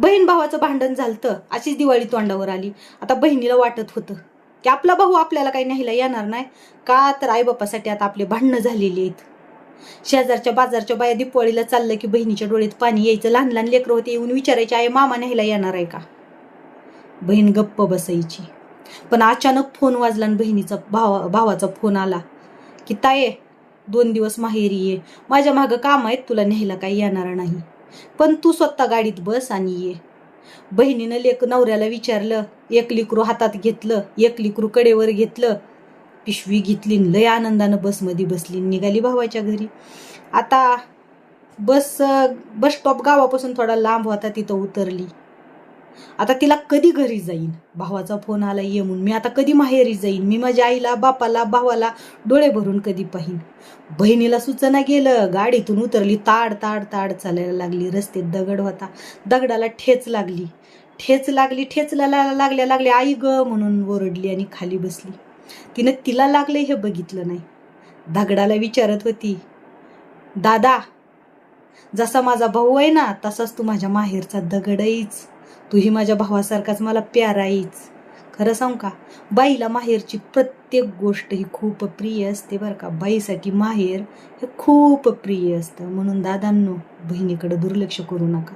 बहीण भावाचं भांडण झालं अशीच दिवाळी तोंडावर आली. आता बहिणीला वाटत होतं की आपला भाऊ आपल्याला काही न्यायला येणार नाही. का तर आईबापासाठी आता आपले भांडणं झालेली आहेत. शेजारच्या बाजारच्या बाया दिपवाळीला चाललं की बहिणीच्या डोळ्यात पाणी यायचं. लहान लहान लेकरं होते येऊन विचारायचे आई मामा न्यायला येणार आहे का? बहीण गप्प बसायची. पण अचानक फोन वाजला आणि बहिणीचा भावा भावाचा फोन आला की ताये दोन दिवस माहेरी ये. माझ्या मागं काम आहेत तुला न्यायला काही येणार नाही. पण तू स्वतः गाडीत बस आणि ये. बहिणीनं लेक नवऱ्याला विचारलं एक लिकरू हातात घेतलं एक लिकरू कडेवर घेतलं. पिशवी घेतली लय आनंदानं बसमध्ये बसली निघाली भावाच्या घरी. आता बस बस स्टॉप गावापासून थोडा लांब होता तिथं उतरली. आता तिला कधी घरी जाईन? भावाचा फोन आला ये म्हणून. मी आता कधी माहेरी जाईन? मी माझ्या आईला बापाला भावाला डोळे भरून कधी पाहीन? बहिणीला सुचना गेलं गाडीतून उतरली ताड ताड ताड चालायला लागली. रस्त्यात दगड होता. दगडाला ठेच लागली. ठेच लागली ठेचला लागल्या लागल्या आई ग म्हणून ओरडली आणि खाली बसली. तिनं तिला लागले हे बघितलं नाही. दगडाला विचारत होती दादा जसा माझा भाऊ आहे ना तसाच तू माझ्या माहेरचा दगडईच. तूही माझ्या भावासारखाच मला प्यारा आहेच खरं सांग का? बाईला माहेरची प्रत्येक गोष्ट ही खूप प्रिय असते बरं का? बाईसाठी माहेर हे खूप प्रिय असतं. म्हणून दादांनो बहिणीकडे दुर्लक्ष करू नका.